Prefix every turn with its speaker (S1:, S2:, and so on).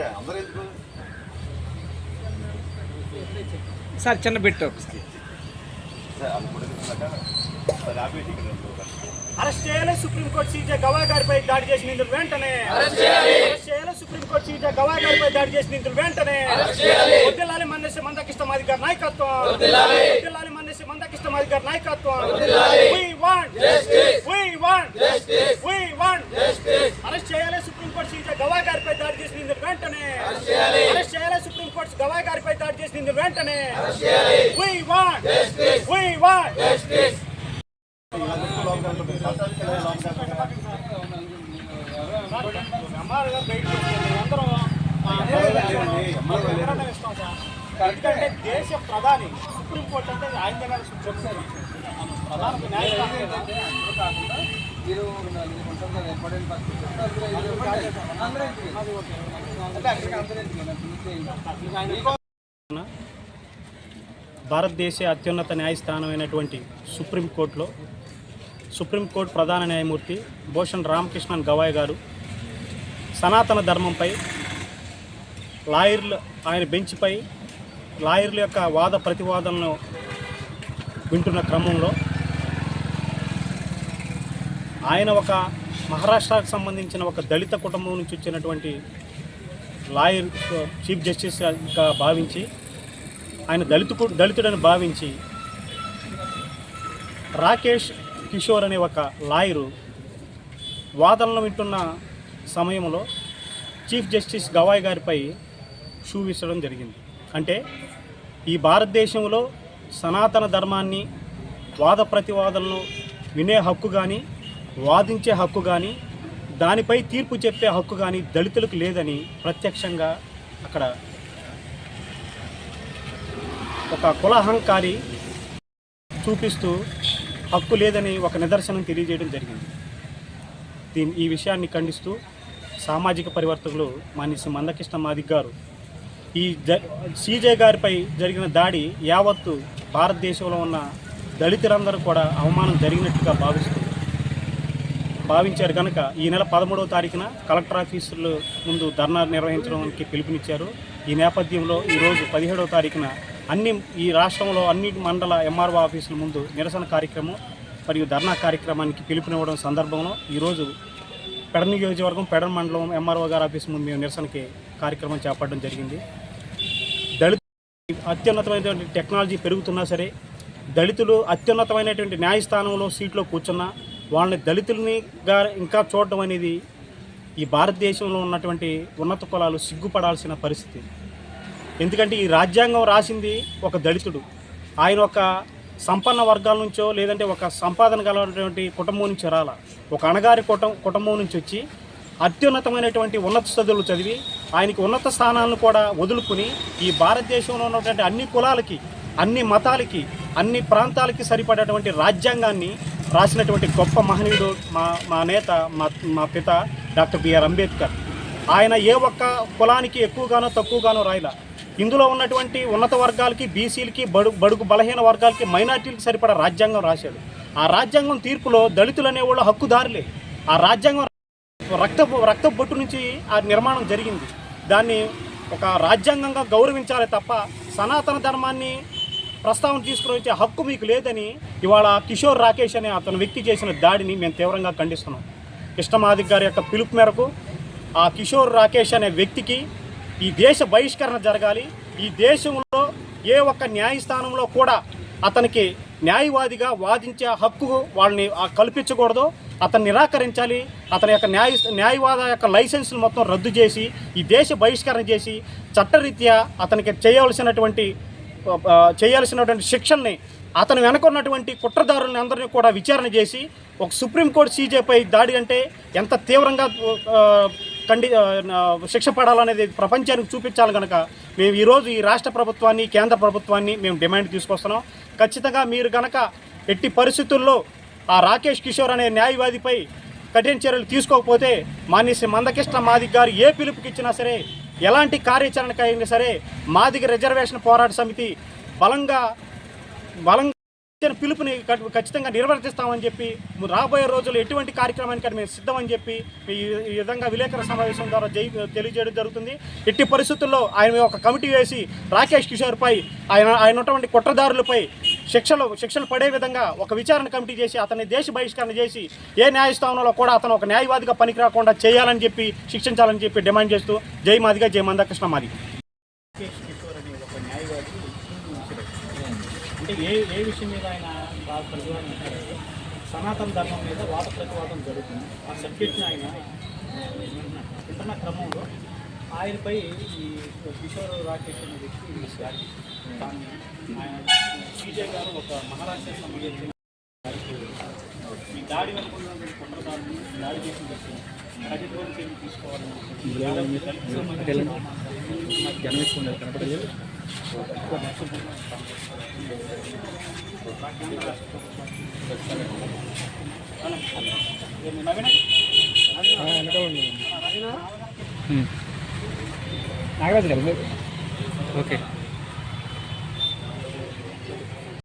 S1: అంటే అందరూ ఎందుకు?
S2: సార్ చిన్న బిట్.
S3: అరెస్ట్ చేయాలి సుప్రీంకోర్టు సీజే గవాయ్ గారిపై దాడి చేసిన నిందులు వెంటనే. అరెస్ట్ చేయాలి. సుప్రీంకోర్టు సీజే గవాయ్ గారిపై దాడి చేసిన నిందులు వెంటనే వద్దిల్లాలి మన్నేసి మందకిష్టం అధికారి నాయకత్వం. వద్దిల్లాలి. మన్నేసి మందకిష్టం అధికారి నాయకత్వం. We want We want We want arrest చేయాలి సుప్రీంకోర్టు సీజే గవాయ్ గారిపై దాడి నిందులు వెంటనే. అరెస్ట్ చేయాలి. సుప్రీంకోర్టు గవాయ్ గారిపై దాడి చేసిన నిందులు వెంటనే We want We ఇస్తాం సార్. ఎందుకంటే దేశ ప్రధాని సుప్రీంకోర్టు అంటే ఆయన దగ్గర ప్రధాన న్యాయస్థానం కదా.
S4: మీరు.
S3: భారతదేశ అత్యున్నత న్యాయస్థానమైనటువంటి సుప్రీంకోర్టులో సుప్రీంకోర్టు ప్రధాన న్యాయమూర్తి భూషణ్ రామకృష్ణన్ గవాయ్ గారు సనాతన ధర్మంపై లాయర్లు ఆయన బెంచ్పై లాయర్ల యొక్క వాద ప్రతివాదనలు వింటున్న క్రమంలో ఆయన ఒక మహారాష్ట్రకు సంబంధించిన ఒక దళిత కుటుంబం నుంచి వచ్చినటువంటి లాయర్ చీఫ్ జస్టిస్గా భావించి ఆయన దళిత దళితుడని భావించి రాకేష్ కిషోర్ అనే ఒక లాయరు వాదనలు వింటున్న సమయంలో చీఫ్ జస్టిస్ గవాయ్ గారిపై షూ విసరడం జరిగింది. అంటే ఈ భారతదేశంలో సనాతన ధర్మాన్ని వాద ప్రతివాదనలు వినే హక్కు కానీ వాదించే హక్కు కానీ దానిపై తీర్పు చెప్పే హక్కు కానీ దళితులకు లేదని ప్రత్యక్షంగా అక్కడ ఒక కులహంకారి చూపిస్తూ హక్కు లేదని ఒక నిదర్శనం తెలియజేయడం జరిగింది. దీని ఈ విషయాన్ని ఖండిస్తూ సామాజిక పరివర్తకులు మనిషి మందకృష్ణ మాదిక్ గారు ఈ జ సీజే గారిపై జరిగిన దాడి యావత్తు భారతదేశంలో ఉన్న దళితులందరూ కూడా అవమానం జరిగినట్టుగా భావిస్తూ భావించారు కనుక ఈ నెల పదమూడవ తారీఖున కలెక్టర్ ఆఫీసుల ముందు ధర్నా నిర్వహించడానికి పిలుపునిచ్చారు. ఈ నేపథ్యంలో ఈరోజు పదిహేడవ తారీఖున అన్ని ఈ రాష్ట్రంలో అన్ని మండల ఎంఆర్ఓ ఆఫీసుల ముందు నిరసన కార్యక్రమం మరియు ధర్నా కార్యక్రమానికి పిలుపునివ్వడం సందర్భంలో ఈరోజు పెడ నియోజకవర్గం పెడ మండలం ఎంఆర్ఓ గారి ఆఫీస్ ముందు మేము నిరసనకి కార్యక్రమం చేపట్టడం జరిగింది. దళిత అత్యున్నతమైనటువంటి టెక్నాలజీ పెరుగుతున్నా సరే దళితులు అత్యున్నతమైనటువంటి న్యాయస్థానంలో సీట్లో కూర్చున్నా వాళ్ళని దళితుల్ని గా ఇంకా చూడడం అనేది ఈ భారతదేశంలో ఉన్నటువంటి ఉన్నత కులాలు సిగ్గుపడాల్సిన పరిస్థితి. ఎందుకంటే ఈ రాజ్యాంగం రాసింది ఒక దళితుడు. ఆయన ఒక సంపన్న వర్గాల నుంచో లేదంటే ఒక సంపాదన కలటువంటి కుటుంబం నుంచి రాల. ఒక అణగారి కుటుం కుటుంబం నుంచి వచ్చి అత్యున్నతమైనటువంటి ఉన్నత చదువులు చదివి ఆయనకి ఉన్నత స్థానాలను కూడా వదులుకుని ఈ భారతదేశంలో ఉన్నటువంటి అన్ని కులాలకి అన్ని మతాలకి అన్ని ప్రాంతాలకి సరిపడేటువంటి రాజ్యాంగాన్ని రాసినటువంటి గొప్ప మహనీయుడు మా మా నేత మా మా పిత డాక్టర్ బిఆర్ అంబేద్కర్. ఆయన ఏ ఒక్క కులానికి ఎక్కువగానో తక్కువగానో రాయలా. ఇందులో ఉన్నటువంటి ఉన్నత వర్గాలకి బీసీలకి బడు బడుగు బలహీన వర్గాలకి మైనార్టీలకు సరిపడా రాజ్యాంగం రాశాడు. ఆ రాజ్యాంగం తీర్పులో దళితులు అనేవాళ్ళు హక్కుదారులే. ఆ రాజ్యాంగం రక్త రక్త బొట్టు నుంచి ఆ నిర్మాణం జరిగింది. దాన్ని ఒక రాజ్యాంగంగా గౌరవించాలి తప్ప సనాతన ధర్మాన్ని ప్రస్తావన తీసుకుని వచ్చే హక్కు మీకు లేదని ఇవాళ కిషోర్ రాకేష్ అనే అతను వ్యక్తి చేసిన దాడిని మేము తీవ్రంగా ఖండిస్తున్నాం. కృష్ణమాదిక్ గారి యొక్క పిలుపు మేరకు ఆ కిషోర్ రాకేష్ అనే వ్యక్తికి ఈ దేశ బహిష్కరణ జరగాలి. ఈ దేశంలో ఏ ఒక్క న్యాయస్థానంలో కూడా అతనికి న్యాయవాదిగా వాదించే హక్కు వాళ్ళని కల్పించకూడదు. అతను నిరాకరించాలి. అతని యొక్క న్యాయ న్యాయవాద యొక్క లైసెన్సులు మొత్తం రద్దు చేసి ఈ దేశ బహిష్కరణ చేసి చట్టరీత్యా అతనికి చేయవలసినటువంటి చేయాల్సినటువంటి శిక్షల్ని అతను వెనుకున్నటువంటి కుట్రదారులని అందరినీ కూడా విచారణ చేసి ఒక సుప్రీంకోర్టు సీజేపై దాడి అంటే ఎంత తీవ్రంగా ఖండి శిక్ష పడాలనేది ప్రపంచానికి చూపించాలి కనుక మేము ఈరోజు ఈ రాష్ట్ర ప్రభుత్వాన్ని కేంద్ర ప్రభుత్వాన్ని మేము డిమాండ్ తీసుకొస్తున్నాం. ఖచ్చితంగా మీరు కనుక ఎట్టి పరిస్థితుల్లో ఆ రాకేష్ కిషోర్ అనే న్యాయవాదిపై కఠిన చర్యలు తీసుకోకపోతే మాన్యశ్రీ మందకృష్ణ మాదిక్ గారు ఏ పిలుపుకిచ్చినా సరే ఎలాంటి కార్యాచరణకు అయినా సరే మాదిగ రిజర్వేషన్ పోరాట సమితి బలంగా బలంగా ఇచ్చిన పిలుపుని ఖచ్చితంగా నిర్వర్తిస్తామని చెప్పి రాబోయే రోజుల్లో ఎటువంటి కార్యక్రమానికి మేము సిద్ధమని చెప్పి ఈ విధంగా విలేకరుల సమావేశం ద్వారా జై తెలియజేయడం జరుగుతుంది. ఎట్టి పరిస్థితుల్లో ఆయన ఒక కమిటీ వేసి రాకేష్ కిషోర్పై ఆయన ఆయన ఉన్నటువంటి కుట్రదారులపై శిక్షలు శిక్షలు పడే విధంగా ఒక విచారణ కమిటీ చేసి అతన్ని దేశ బహిష్కరణ చేసి ఏ న్యాయస్థానంలో కూడా అతను ఒక న్యాయవాదిగా పనికి రాకుండా చేయాలని చెప్పి శిక్షించాలని చెప్పి డిమాండ్ చేస్తూ జై మాదిగా జై మందకృష్ణ మాది. ఏ ఏ విషయం మీద ఆయన సనాతన ధర్మం మీద వాద ప్రతివాదం జరుగుతుంది. ఆ సబ్జెక్ట్ని ఆయన వింటున్న క్రమంలో ఆయనపై ఈ కిషోర్ రాకేష్ అనే వ్యక్తి దాడి దాన్ని ఆయన సీజే గారు ఒక మహారాష్ట్ర సంబంధించిన ఈ దాడి వెనుకున్నటువంటి కుట్రదారుని దాడి చేసిన వ్యక్తి చర్యలు తీసుకోవాలని
S2: నాగరాజు గారు. ఓకే.